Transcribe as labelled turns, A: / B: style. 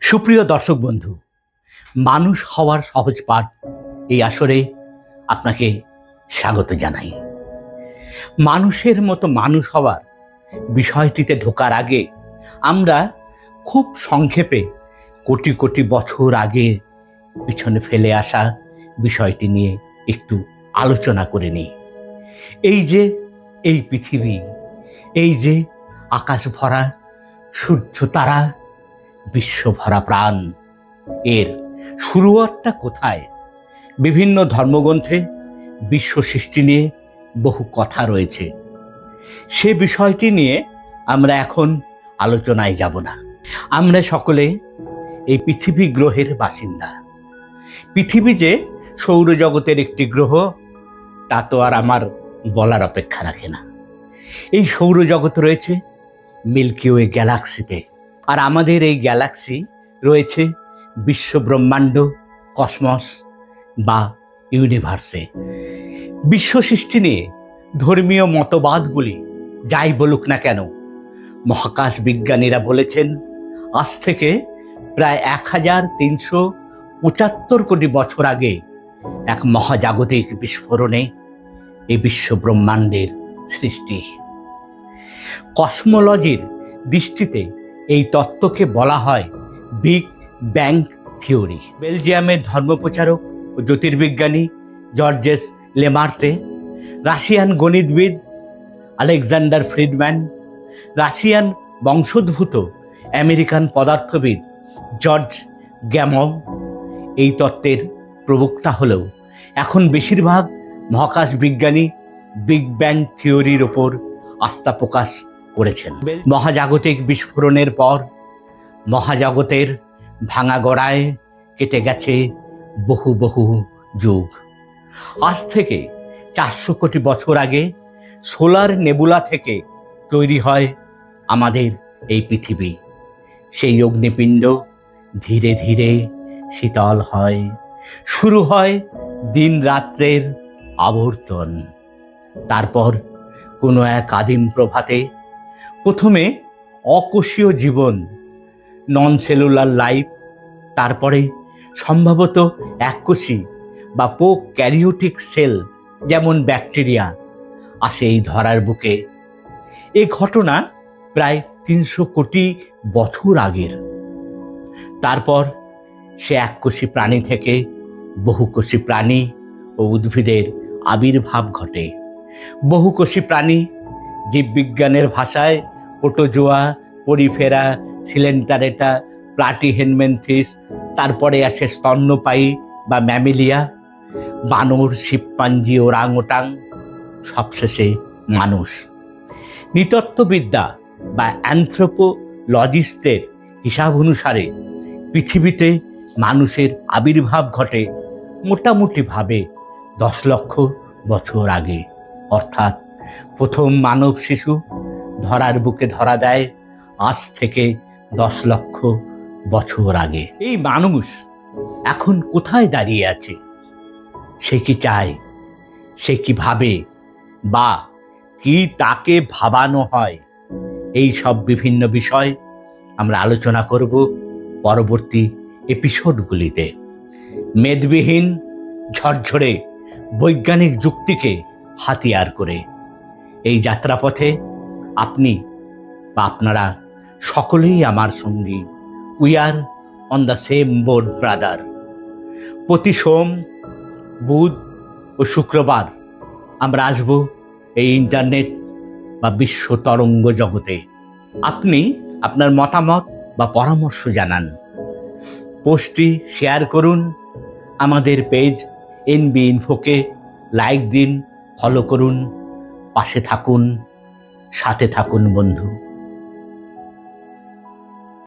A: সুপ্রিয় দর্শক বন্ধু, মানুষ হওয়ার সহজ পাঠ এই আসরে আপনাকে স্বাগত জানাই। মানুষের মতো মানুষ হওয়ার বিষয়টিতে ঢোকার আগে আমরা খুব সংক্ষেপে কোটি কোটি বছর আগে পিছনে ফেলে আসা বিষয়টি নিয়ে একটু আলোচনা করে নিই। এই যে এই পৃথিবী, এই যে আকাশ ভরা সূর্য তারা বিশ্বভরা প্রাণ। এর শুরুয়াতটা কোথায়? বিভিন্ন ধর্মগ্রন্থে বিশ্ব সৃষ্টি নিয়ে বহু কথা রয়েছে। সে বিষয়টি নিয়ে আমরা এখন আলোচনায় যাব না। আমরা সকলে এই পৃথিবী গ্রহের বাসিন্দা। পৃথিবী যে সৌরজগতের একটি গ্রহ, তা তো আর আমার বলার অপেক্ষা রাখে না। এই সৌরজগৎ রয়েছে মিল্কি ওয়ে গ্যালাক্সিতে। আর আমাদের এই গ্যালাক্সি রয়েছে বিশ্ব ব্রহ্মাণ্ড, কসমস বা ইউনিভার্সে বিশ্ব সৃষ্টি নিয়ে ধর্মীয় মতবাদগুলি যাই বলুক না কেন, মহাকাশ বিজ্ঞানীরা বলেছেন, আজ থেকে প্রায় এক হাজার তিনশো পঁচাত্তর কোটি বছর আগে এক মহাজাগতিক বিস্ফোরণে এই বিশ্ব ব্রহ্মাণ্ডের সৃষ্টি। কসমোলজির দৃষ্টিতে এই তত্ত্বকে বলা হয় বিগ ব্যাং থিওরি। বেলজিয়ামের ধর্মপ্রচারক ও জ্যোতির্বিজ্ঞানী জর্জেস লেমার্তে, রাশিয়ান গণিতবিদ আলেকজান্ডার ফ্রিডম্যান, রাশিয়ান বংশোদ্ভূত আমেরিকান পদার্থবিদ জর্জ গ্যামল এই তত্ত্বের প্রবক্তা হলেও এখন বেশিরভাগ মহাকাশ বিজ্ঞানী বিগ ব্যাং থিওরির ওপর আস্থা প্রকাশ করেছেন। মহাজাগতিক বিস্ফোরণের পর মহাজগতের ভাঙা গড়ায় কেটে গেছে বহু বহু যুগ। আজ থেকে চারশো কোটি বছর আগে সোলার নেবুলা থেকে তৈরি হয় আমাদের এই পৃথিবী। সেই অগ্নিপিণ্ড ধীরে ধীরে শীতল হয়। শুরু হয় দিন রাত্রের আবর্তন। তারপর কোনো এক আদিম প্রভাতে প্রথমে অকোষীয় জীবন নন সেলুলার লাইফ তারপরে সম্ভবত এককোষী বা পো ক্যারিওটিক সেল যেমন ব্যাকটেরিয়া আসে এই ধরার বুকে। এ ঘটনা প্রায় তিনশো কোটি বছর আগের। তারপর সে এককোষী প্রাণী থেকে বহুকোষী প্রাণী ও উদ্ভিদের আবির্ভাব ঘটে। বহুকোষী প্রাণী জীববিজ্ঞানের ভাষায় পোটোজোয়া পরিফেরা সিলেন্টারেটা প্লাটিহেনমেন্থিস তারপরে আসে স্তন্যপায়ী বা ম্যামিলিয়া, বানর শিবপাঞ্জি ও রাংওটাং সবশেষে মানুষ। নৃতত্ত্ববিদ্যা বা অ্যান্থ্রোপোলজিস্টদের হিসাব অনুসারে পৃথিবীতে মানুষের আবির্ভাব ঘটে মোটামুটিভাবে দশ লক্ষ বছর আগে, অর্থাৎ প্রথম মানব শিশু ধরার বুকে ধরা দেয় আজ থেকে দশ লক্ষ বছর আগে। এই মানুষ এখন কোথায় দাঁড়িয়ে আছে? সে কি চায়? সে কি ভাবে? বা কি তাকে ভাবানো হয়? এই সব বিভিন্ন বিষয় আমরা আলোচনা করব পরবর্তী এপিসোডগুলিতে। মেদবিহীন, ঝরঝরে বৈজ্ঞানিক যুক্তিকে হাতিয়ার করে। এই যাত্রাপথে আপনি বা আপনারা সকলেই আমার সঙ্গী। We are on the same board brother প্রতি সোম, বুধ ও শুক্রবার আমরা আসব এই ইন্টারনেট বা বিশ্ব তরঙ্গ জগতে। আপনি আপনার মতামত বা পরামর্শ জানান। পোস্টটি শেয়ার করুন। আমাদের পেজ এনবি ইনফোকে লাইক দিন, ফলো করুন। পাশে থাকুন সাথে থাকুন বন্ধু।